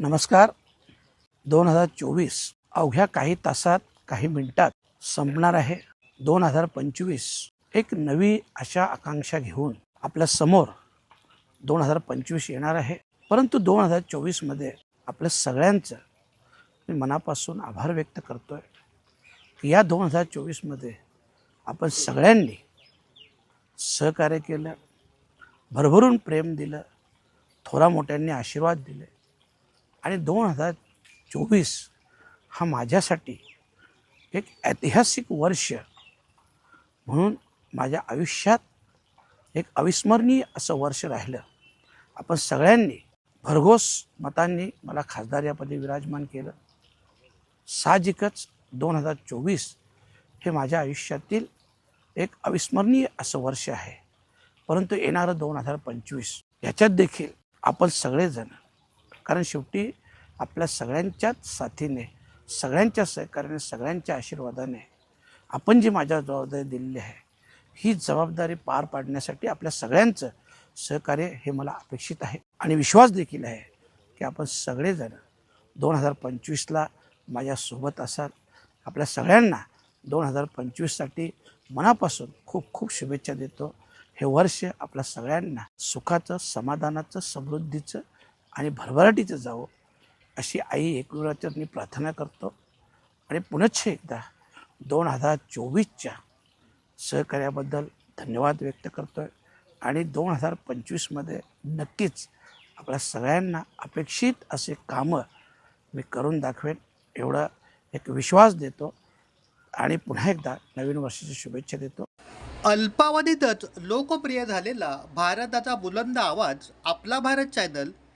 नमस्कार. दोन हजार चोवीस अवघ्या काही तासात काही मिनिटात संपणार आहे. दोन हजार पंचवीस एक नवी अशा आकांक्षा घेऊन आपल्यासमोर दोन हजार पंचवीस येणार आहे. परंतु दोन हजार चोवीसमध्ये आपल्या सगळ्यांचं मी मनापासून आभार व्यक्त करतो आहे की या दोन हजार चोवीसमध्ये आपण सगळ्यांनी सहकार्य केलं भरभरून प्रेम दिलं थोरा मोठ्यांनी आशीर्वाद दिले. आणि दोन हजार चोवीस हा माझ्यासाठी एक ऐतिहासिक वर्ष म्हणून माझ्या आयुष्यात एक अविस्मरणीय असं वर्ष राहिलं. आपण सगळ्यांनी भरघोस मतांनी मला खासदार या पदी विराजमान केलं. साहजिकच दोन हजार चोवीस हे माझ्या आयुष्यातील एक अविस्मरणीय असं वर्ष आहे. परंतु येणारं दोन हजार पंचवीस याच्यात देखील आपण सगळेजण कारण शेवटी आपल्या सगळ्यांच्याच साथीने सगळ्यांच्या सहकार्याने सगळ्यांच्या आशीर्वादाने आपण जी माझ्या जबाबदारी दिलेली आहे ही जबाबदारी पार पाडण्यासाठी आपल्या सगळ्यांचं सहकार्य हे मला अपेक्षित आहे. आणि विश्वास देखील आहे की आपण सगळेजण दोन हजार पंचवीसला माझ्यासोबत असाल. आपल्या सगळ्यांना दोन हजार पंचवीससाठी मनापासून खूप खूप शुभेच्छा देतो. हे वर्ष आपल्या सगळ्यांना सुखाचं समाधानाचं समृद्धीचं आणि भरभराटीचं जावं अशी आई एकविराचरणी प्रार्थना करतो. आणि पुनश्च एकदा दोन हजार चोवीसच्या सहकार्याबद्दल धन्यवाद व्यक्त करतो आहे आणि दोन हजार पंचवीसमध्ये नक्कीच आपल्या सगळ्यांना अपेक्षित असे कामं मी करून दाखवेन एवढा एक विश्वास देतो. आणि पुन्हा एकदा नवीन वर्षाची शुभेच्छा देतो. अल्पावधीतच लोकप्रिय झालेला भारताचा बुलंद आवाज आपला Bharat channel